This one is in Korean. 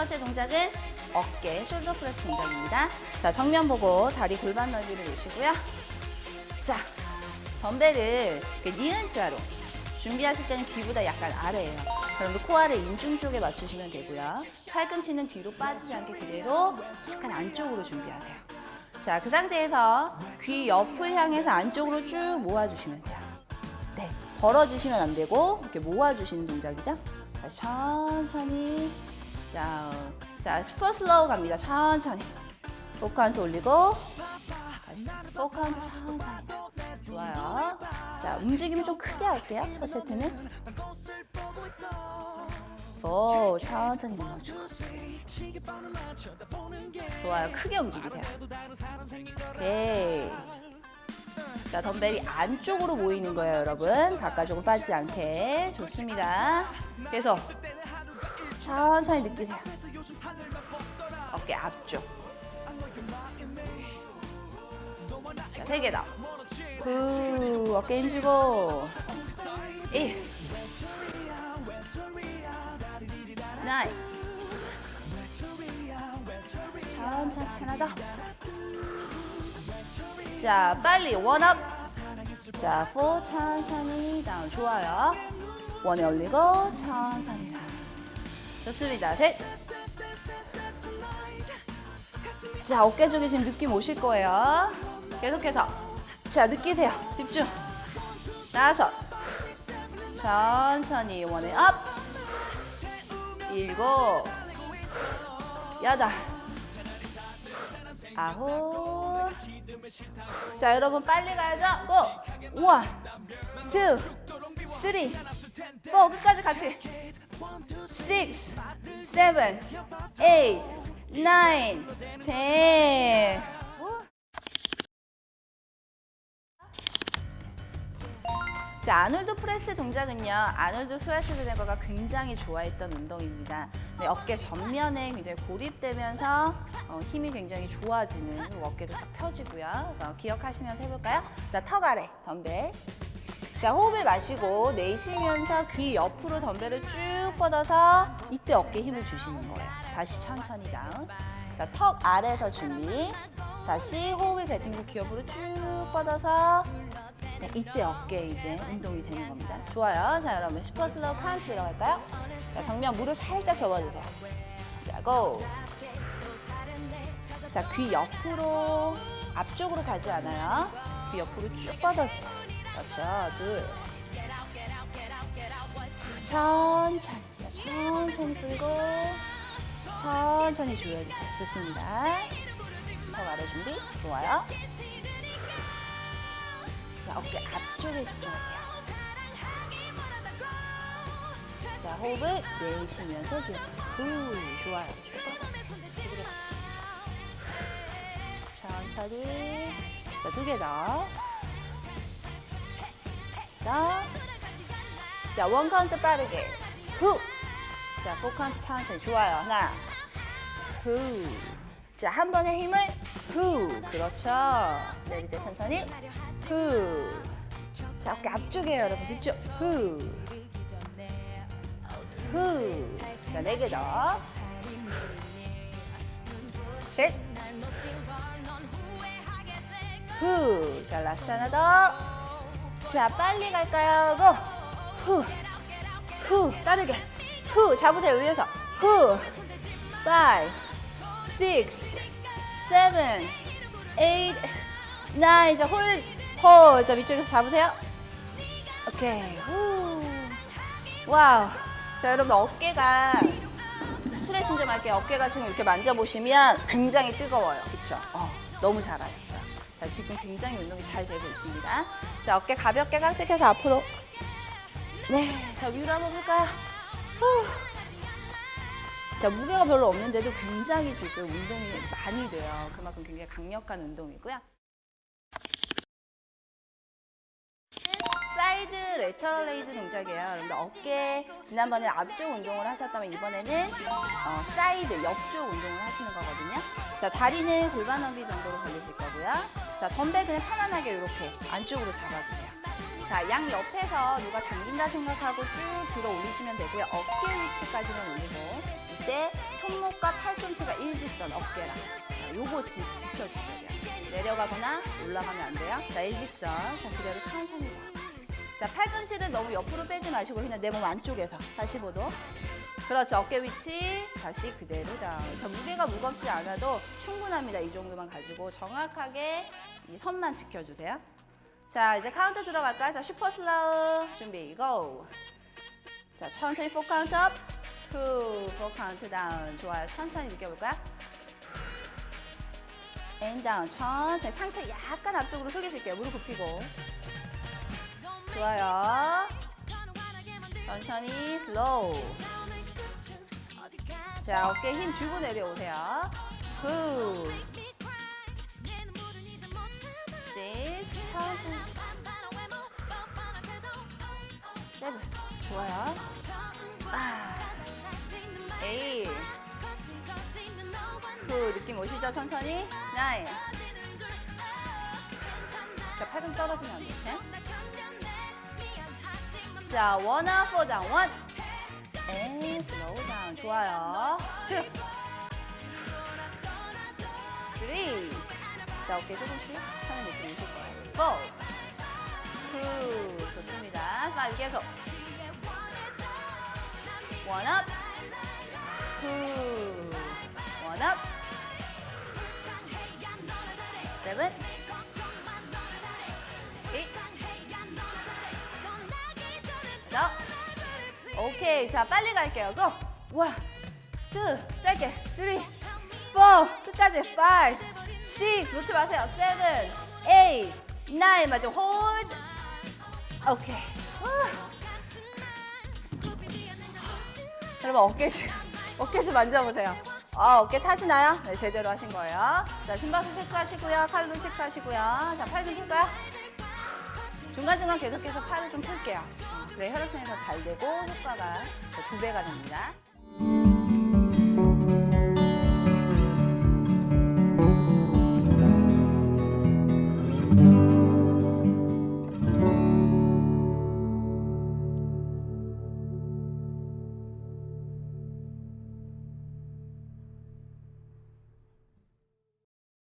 번째 동작은 어깨 숄더 프레스 동작입니다. 자, 정면 보고 다리 골반 넓이를 놓으시고요. 자, 덤벨을 이렇게 니은 자로 준비하실 때는 귀보다 약간 아래예요. 그럼 코 아래 인중 쪽에 맞추시면 되고요. 팔꿈치는 뒤로 빠지지 않게 그대로 약간 안쪽으로 준비하세요. 자, 그 상태에서 귀 옆을 향해서 안쪽으로 쭉 모아주시면 돼요. 네, 벌어지시면 안 되고 이렇게 모아주시는 동작이죠. 자, 천천히 다운. 자, 슈퍼 슬로우 갑니다. 천천히. 포크한테 올리고 다시 포크한테 천천히. 좋아요. 자, 움직임 좀 크게 할게요. 첫 세트는. 오, 천천히 밀어주고. 좋아요. 크게 움직이세요. 오케이. 자, 덤벨이 안쪽으로 모이는 거예요, 여러분. 바깥쪽으로 빠지지 않게. 좋습니다. 계속 천천히 느끼세요. 어깨 앞쪽. 자, 세 개 더. 후, 어깨 힘주고. 1. 9. 천천히 하나 더. 자, 빨리 원업. 자, 4 천천히 다운. 좋아요. 원에 올리고 천천히 다운. 좋습니다. 셋. 자, 어깨 쪽에 지금 느낌 오실 거예요. 계속해서. 자, 느끼세요. 집중. 다섯. 천천히 원에 업. 일곱. 여덟. 아홉. 자, 여러분 빨리 가야죠. 고! 원, 투, 쓰리, 포 끝까지 같이. Six, seven, eight, nine. 자, 아놀드 프레스 동작은요, 아놀드 스와스제네거가 굉장히 좋아했던 운동입니다. 네, 어깨 전면에 굉장히 고립되면서 어, 힘이 굉장히 좋아지는 그리고 어깨도 딱 펴지고요. 그래서 기억하시면서 해볼까요? 자, 턱 아래 덤벨. 자, 호흡을 마시고 내쉬면서 귀 옆으로 덤벨을 쭉 뻗어서 이때 어깨에 힘을 주시는 거예요. 다시 천천히 다운. 자, 턱 아래에서 준비. 다시 호흡을 뱉으면서 귀 옆으로 쭉 뻗어서 네, 이때 어깨 이제 운동이 되는 겁니다. 좋아요. 자, 여러분 슈퍼 슬로우 카운트 들어갈까요? 자, 정면 무릎 살짝 접어주세요. 자, 고! 자, 귀 옆으로 앞쪽으로 가지 않아요. 귀 옆으로 쭉 뻗어주세요. 그렇죠. 둘. 천천히. 자, 천천히 풀고 천천히 조여주세요. 좋습니다. 턱 아래 준비. 좋아요. 자, 어깨 앞쪽에 집중할게요. 자, 호흡을 내쉬면서 쭉. 후, 좋아요. 같이. 천천히. 자, 두 개 더. 더. 자, 원 카운트 빠르게. 후. 자, 포 카운트 천천히. 좋아요. 하나. 후. 자, 한 번에 힘을 후. 그렇죠. 내릴 때 천천히. 후. 자, 어깨 앞쪽이에요, 여러분. 집중. 후. 후. 자, 네 개 더. 셋. 후. 자, 라스트 하나 더. 자, 빨리 갈까요? 고. 후. 후. 빠르게. 후. 잡으세요, 위에서. 후. 5, 6, 7, 8, 9. 자, 홀. 홀. 자, 위쪽에서 잡으세요. 오케이. 후. 와우. 자, 여러분 어깨가 스트레칭 좀 할게요. 어깨가 지금 이렇게 만져보시면 굉장히 뜨거워요. 그쵸? 어, 너무 잘하셨어요. 자, 지금 굉장히 운동이 잘 되고 있습니다. 자, 어깨 가볍게 깍지켜서 앞으로. 네, 자, 위로 한번 볼까요? 후. 자, 무게가 별로 없는데도 굉장히 지금 운동이 많이 돼요. 그만큼 굉장히 강력한 운동이고요. 레터럴 레이즈 동작이에요. 여러분들 어깨 지난번에 앞쪽 운동을 하셨다면 이번에는 어, 사이드 옆쪽 운동을 하시는 거거든요. 자 다리는 골반 너비 정도로 벌리실 거고요. 자 덤벨 그냥 편안하게 이렇게 안쪽으로 잡아주세요. 자, 양 옆에서 누가 당긴다 생각하고 쭉 들어 올리시면 되고요. 어깨 위치까지는 올리고 이때 손목과 팔꿈치가 일직선 어깨랑 자, 요거 지, 지켜주셔야 돼요. 내려가거나 올라가면 안 돼요. 자, 일직선. 자, 그대로 천천히 가. 자, 팔꿈치를 너무 옆으로 빼지 마시고 그냥 내 몸 안쪽에서 45도. 그렇죠. 어깨 위치 다시 그대로 다운. 자, 무게가 무겁지 않아도 충분합니다. 이 정도만 가지고 정확하게 이 선만 지켜주세요. 자, 이제 카운트 들어갈까요? 자, 슈퍼 슬로우 준비, 고! 자, 천천히 4 카운트 업, 후, 4 카운트 다운. 좋아요. 천천히 느껴볼까요? 앤 다운, 천천히 상체 약간 앞쪽으로 숙이실게요. 무릎 굽히고. 좋아요. 천천히 슬로우. 자, 어깨 힘 주고 내려오세요. 굿. six, 천천히. 세븐. 좋아요. 아, 에잇. 굿. 느낌 오시죠? 천천히. 나인. 자, 팔꿈 떨어지면 안 돼. 자, 원업, 포장, 원. 앤 슬로우 다운. 좋아요. 투. 쓰리. 자, 어깨 조금씩 하는 느낌이 오실 거예요. 포. 투. 좋습니다. 파이브 계속. 원업. 투. 원업. 세븐. 너. 오케이. 자, 빨리 갈게요. 고! 원, 투, 짧게. 쓰리, 포, 끝까지. 파이브, 식스, 놓지 마세요. 세븐, 에잇, 나인. 맞아. 홀드. 오케이. 후. 여러분, 어깨 좀, 어깨 좀 만져보세요. 아, 어깨 타시나요? 네, 제대로 하신 거예요. 자, 심박수 체크하시고요. 칼로 체크하시고요. 자, 팔 좀 풀까요? 중간중간 계속해서 팔을 좀 풀게요. 어, 그래 혈액순환이 더 잘 되고 효과가 더두 배가 됩니다.